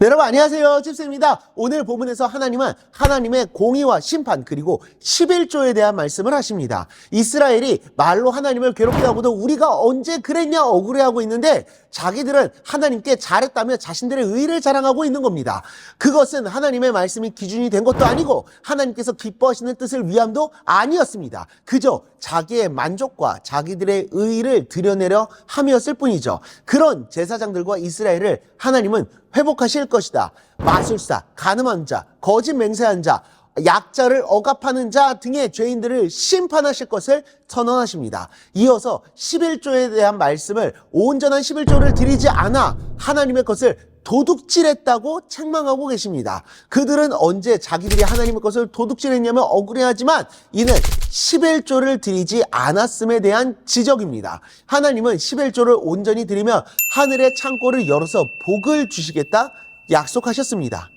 네, 여러분 안녕하세요. 칩스입니다. 오늘 본문에서 하나님은 하나님의 공의와 심판 그리고 11조에 대한 말씀을 하십니다. 이스라엘이 말로 하나님을 괴롭게 하고도 우리가 언제 그랬냐 억울해하고 있는데 자기들은 하나님께 잘했다며 자신들의 의를 자랑하고 있는 겁니다. 그것은 하나님의 말씀이 기준이 된 것도 아니고 하나님께서 기뻐하시는 뜻을 위함도 아니었습니다. 그저 자기의 만족과 자기들의 의를 드러내려 함이었을 뿐이죠. 그런 제사장들과 이스라엘을 하나님은 회복하실 것이다. 마술사, 가늠한 자, 거짓 맹세한 자, 약자를 억압하는 자 등의 죄인들을 심판하실 것을 선언하십니다. 이어서 11조에 대한 말씀을 온전한 11조를 드리지 않아 하나님의 것을 도둑질했다고 책망하고 계십니다. 그들은 언제 자기들이 하나님의 것을 도둑질했냐면 억울해하지만 이는 11조를 드리지 않았음에 대한 지적입니다. 하나님은 11조를 온전히 드리면 하늘의 창고를 열어서 복을 주시겠다 약속하셨습니다.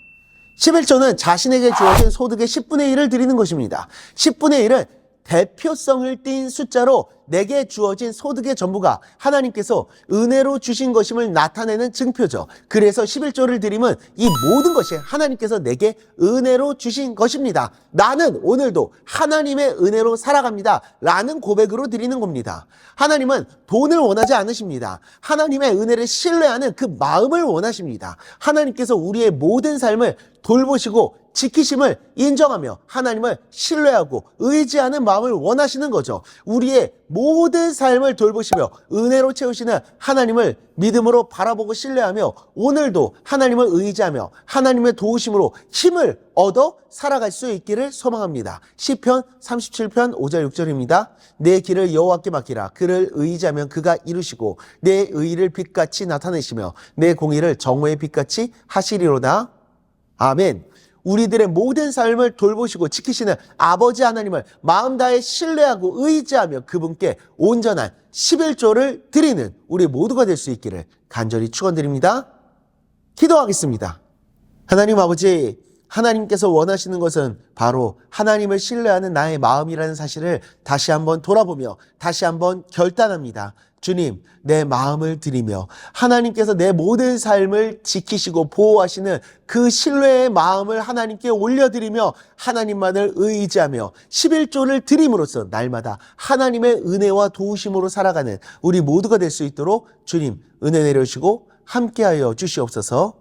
11조는 자신에게 주어진 소득의 10분의 1을 드리는 것입니다. 10분의 1은 대표성을 띈 숫자로 내게 주어진 소득의 전부가 하나님께서 은혜로 주신 것임을 나타내는 증표죠. 그래서 11조를 드리면 이 모든 것이 하나님께서 내게 은혜로 주신 것입니다. 나는 오늘도 하나님의 은혜로 살아갑니다. 라는 고백으로 드리는 겁니다. 하나님은 돈을 원하지 않으십니다. 하나님의 은혜를 신뢰하는 그 마음을 원하십니다. 하나님께서 우리의 모든 삶을 돌보시고 지키심을 인정하며 하나님을 신뢰하고 의지하는 마음을 원하시는 거죠. 우리의 모든 삶을 돌보시며 은혜로 채우시는 하나님을 믿음으로 바라보고 신뢰하며 오늘도 하나님을 의지하며 하나님의 도우심으로 힘을 얻어 살아갈 수 있기를 소망합니다. 시편 37편 5절 6절입니다. 내 길을 여호와께 맡기라. 그를 의지하면 그가 이루시고 내 의를 빛같이 나타내시며 내 공의를 정오의 빛같이 하시리로다. 아멘. 우리들의 모든 삶을 돌보시고 지키시는 아버지 하나님을 마음 다해 신뢰하고 의지하며 그분께 온전한 11조를 드리는 우리 모두가 될 수 있기를 간절히 축원드립니다. 기도하겠습니다. 하나님 아버지, 하나님께서 원하시는 것은 바로 하나님을 신뢰하는 나의 마음이라는 사실을 다시 한번 돌아보며 다시 한번 결단합니다. 주님, 내 마음을 드리며 하나님께서 내 모든 삶을 지키시고 보호하시는 그 신뢰의 마음을 하나님께 올려드리며 하나님만을 의지하며 11조를 드림으로써 날마다 하나님의 은혜와 도우심으로 살아가는 우리 모두가 될 수 있도록 주님 은혜 내려주시고 함께하여 주시옵소서